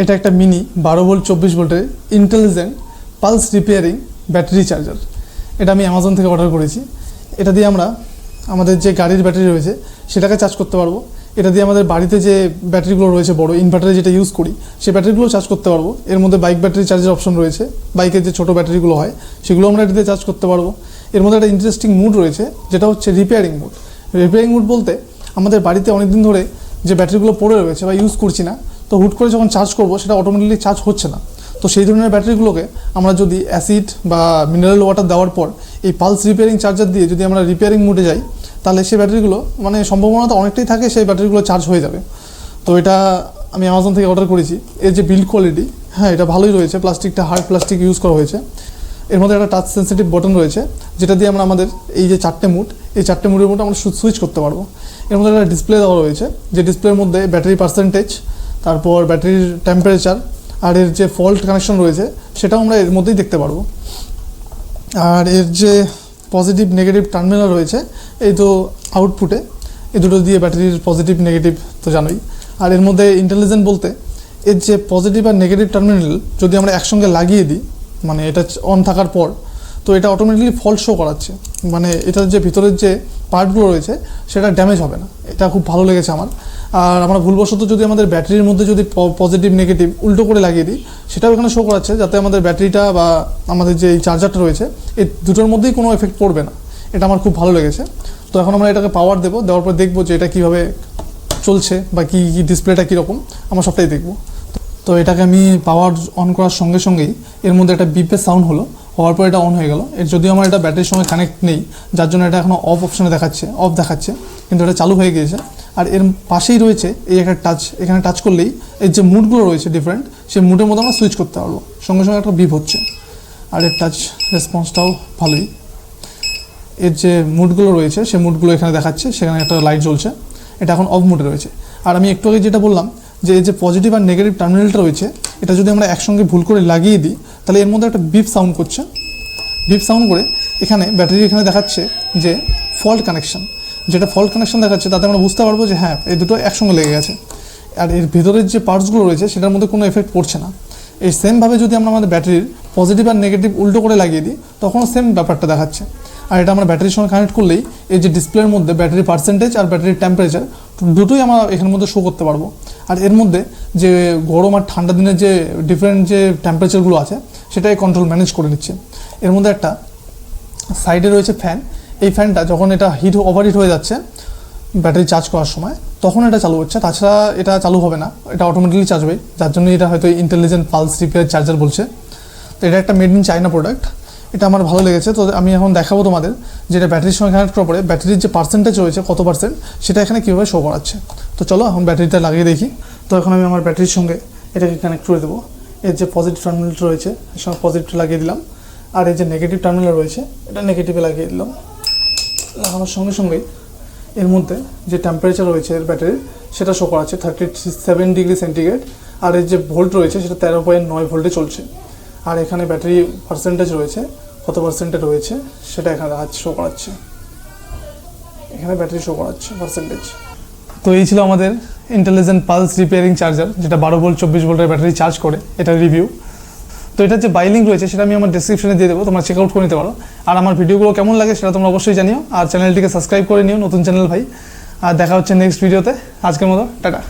এটা একটা মিনি বারো ভোল্ট চব্বিশ ভোল্টের intelligent pulse repairing battery charger এটা আমি অ্যামাজন থেকে অর্ডার করেছি। এটা দিয়ে আমরা আমাদের যে গাড়ির ব্যাটারি রয়েছে, সেটাকে চার্জ করতে পারব। এটা দিয়ে আমাদের বাড়িতে যে ব্যাটারিগুলো রয়েছে, বড় ইনভার্টারে যেটা ইউজ করি সেই ব্যাটারিগুলো চার্জ করতে পারব। এর মধ্যে বাইক ব্যাটারি চার্জের অপশন রয়েছে। বাইকের যে ছোটো ব্যাটারিগুলো হয়, সেগুলো আমরা এটাতে চার্জ করতে পারব। এর মধ্যে একটা ইন্টারেস্টিং মুড রয়েছে, যেটা হচ্ছে রিপেয়ারিং মুড রিপেয়ারিং মুড বলতে আমাদের বাড়িতে অনেকদিন ধরে যে ব্যাটারিগুলো পড়ে রয়েছে বা ইউজ করছি না তো হুট করে যখন চার্জ করব, সেটা অটোমেটিকলি চার্জ হচ্ছে না। তো সেই ধরনের ব্যাটারিগুলোকে আমরা যদি অ্যাসিড বা মিনারেল ওয়াটার দেওয়ার পর এই পালস রিপেয়ারিং চার্জার দিয়ে যদি আমরা রিপেয়ারিং মুডে যাই, তাহলে সেই ব্যাটারিগুলো মানে সম্ভাবনা তো অনেকটাই থাকে, সেই ব্যাটারিগুলো চার্জ হয়ে যাবে। তো এটা আমি অ্যামাজন থেকে অর্ডার করেছি। এর যে বিল্ড কোয়ালিটি হ্যাঁ এটা ভালোই রয়েছে। প্লাস্টিকটা হার্ড প্লাস্টিক ইউজ করা হয়েছে। এর মধ্যে একটা টাচ সেন্সিটিভ বটন রয়েছে, যেটা দিয়ে আমরা আমাদের এই যে চারটে মুড এই চারটে মুডের মধ্যে আমরা সুইচ করতে পারব। এর মধ্যে একটা ডিসপ্লে দেওয়া রয়েছে। যে ডিসপ্লের মধ্যে ব্যাটারি পার্সেন্টেজ তারপর ব্যাটারির টেম্পারেচার আর এর যে ফল্ট কানেকশন রয়েছে, সেটাও আমরা এর মধ্যেই দেখতে পারব। আর এর যে পজিটিভ নেগেটিভ টার্মিনাল রয়েছে, এই তো আউটপুটে এই দুটো দিয়ে ব্যাটারির পজিটিভ নেগেটিভ তো জানোই। আর এর মধ্যে ইন্টেলিজেন্ট বলতে, এর যে পজিটিভ আর নেগেটিভ টার্মিনাল যদি আমরা একসঙ্গে লাগিয়ে দিই মানে এটা অন থাকার পর তো এটা অটোমেটিকলি ফল্ট শো করাচ্ছে। মানে এটার যে ভিতরের যে পার্টগুলো রয়েছে, সেটা ড্যামেজ হবে না। এটা খুব ভালো লেগেছে আমার। আর আমরা ভুলবশত যদি আমাদের ব্যাটারির মধ্যে যদি পজিটিভ নেগেটিভ উল্টো করে লাগিয়ে দিই, সেটাও এখানে শো করাচ্ছে, যাতে আমাদের ব্যাটারিটা বা আমাদের যে এই চার্জারটা রয়েছে এই দুটোর মধ্যেই কোনো এফেক্ট পড়বে না। এটা আমার খুব ভালো লেগেছে। তো এখন আমরা এটাকে পাওয়ার দেবো, দেওয়ার পর দেখব যে এটা কীভাবে চলছে বা কী কী ডিসপ্লেটা কীরকম। আমরা সবটাই দেখব। তো এটাকে আমি পাওয়ার অন করার সঙ্গে সঙ্গেই এর মধ্যে একটা বিপের সাউন্ড হলো। হওয়ার পর এটা অন হয়ে গেল। এর যদিও আমার এটা ব্যাটারির সঙ্গে কানেক্ট নেই, যার জন্য এটা এখনও অফ অপশনে দেখাচ্ছে অফ দেখাচ্ছে, কিন্তু এটা চালু হয়ে গিয়েছে। আর এর পাশেই রয়েছে এই একটা টাচ এখানে টাচ করলেই এর যে মুডগুলো রয়েছে ডিফারেন্ট সেই মুডের মধ্যে আমরা সুইচ করতে পারব। সঙ্গে সঙ্গে একটা বিপ হচ্ছে। আর এর টাচ রেসপন্সটাও ভালোই। এর যে মুডগুলো রয়েছে সেই মুডগুলো এখানে দেখাচ্ছে, সেখানে একটা লাইট জ্বলছে। এটা এখন অফ মুডে রয়েছে। আর আমি একটু আগে যেটা বললাম যে এই যে পজিটিভ আর নেগেটিভ টার্মিনালটা রয়েছে, এটা যদি আমরা একসঙ্গে ভুল করে লাগিয়ে দিই, তাহলে এর মধ্যে একটা বিপ সাউন্ড করছে। বিপ সাউন্ড করে এখানে ব্যাটারি এখানে দেখাচ্ছে যে ফল্ট কানেকশন যেটা ফল্ট কানেকশন দেখাচ্ছে, তাতে আমরা বুঝতে পারব যে হ্যাঁ এই দুটো একসঙ্গে লেগে গেছে। আর এর ভেতরের যে পার্টসগুলো রয়েছে, সেটার মধ্যে কোনো এফেক্ট পড়ছে না। এই সেমভাবে যদি আমরা আমাদের ব্যাটারির পজিটিভ আর নেগেটিভ উল্টো করে লাগিয়ে দিই, তখনও সেম ব্যাপারটা দেখাচ্ছে। আর এটা আমরা ব্যাটারির সঙ্গে কানেক্ট করলেই এই যে ডিসপ্লের মধ্যে ব্যাটারি পার্সেন্টেজ আর ব্যাটারির টেম্পারেচার দুটোই আমরা এখানের মধ্যে শো করতে পারব। আর এর মধ্যে যে গরম আর ঠান্ডা দিনের যে ডিফারেন্ট যে টেম্পারেচারগুলো আছে সেটাই কন্ট্রোল ম্যানেজ করে নিচ্ছে। এর মধ্যে একটা সাইডে রয়েছে ফ্যান এই ফ্যানটা যখন এটা হিট ওভার হিট হয়ে যাচ্ছে ব্যাটারি চার্জ করার সময়, তখন এটা চালু হচ্ছে। তাছাড়া এটা চালু হবে না, এটা অটোমেটিকলি চার্জ হবে। যার জন্য এটা হয়তো ইন্টেলিজেন্ট পালস রিপেয়ার চার্জার বলছে। তো এটা একটা মেড ইন চাইনা প্রোডাক্ট এটা আমার ভালো লেগেছে। তো আমি এখন দেখাবো তোমাদের যেটা ব্যাটারির সঙ্গে কানেক্ট করার পরে ব্যাটারির যে পার্সেন্টেজ রয়েছে, কত পার্সেন্ট সেটা এখানে কীভাবে শো করাচ্ছে। তো চলো এখন ব্যাটারিটা লাগিয়ে দেখি। তো এখন আমি আমার ব্যাটারির সঙ্গে এটাকে কানেক্ট করে দেবো। এর যে পজিটিভ টার্মিনাল রয়েছে সঙ্গে পজিটিভ লাগিয়ে দিলাম। আর এই যে নেগেটিভ টার্মিনাল রয়েছে, এটা নেগেটিভে লাগিয়ে দিলাম। লাগানোর সঙ্গে সঙ্গেই এর মধ্যে যে টেম্পারেচার রয়েছে এর ব্যাটারির, সেটা শো করাচ্ছে থার্টি সেভেন ডিগ্রি সেন্টিগ্রেড আর এর যে ভোল্ট রয়েছে, সেটা তেরো পয়েন্ট নয় ভোল্টে চলছে। আর এখানে ব্যাটারি পার্সেন্টেজ রয়েছে। কত পার্সেন্টে রয়েছে সেটা এখানে দেখাচ্ছে শো করাচ্ছে। এখানে ব্যাটারি শো করাচ্ছে পার্সেন্টেজ তো এই ছিল আমাদের ইন্টেলিজেন্ট পালস রিপেয়ারিং চার্জার যেটা বারো ভোল্ট চব্বিশ ভোল্টের ব্যাটারি চার্জ করে। এটা রিভিউ তো এটার যে বাইলিং রয়েছে সেটা আমি আমার ডিসক্রিপশনে দিয়ে দেবো, তোমরা চেক আউট করে নিতে পারো। আর আমার ভিডিওগুলো কেমন লাগে সেটা তোমরা অবশ্যই জানিও। আর চ্যানেলটিকে সাবস্ক্রাইব করে নিও, নতুন চ্যানেল ভাই। আর দেখা হচ্ছে নেক্সট ভিডিওতে আজকের মতো, টাটা।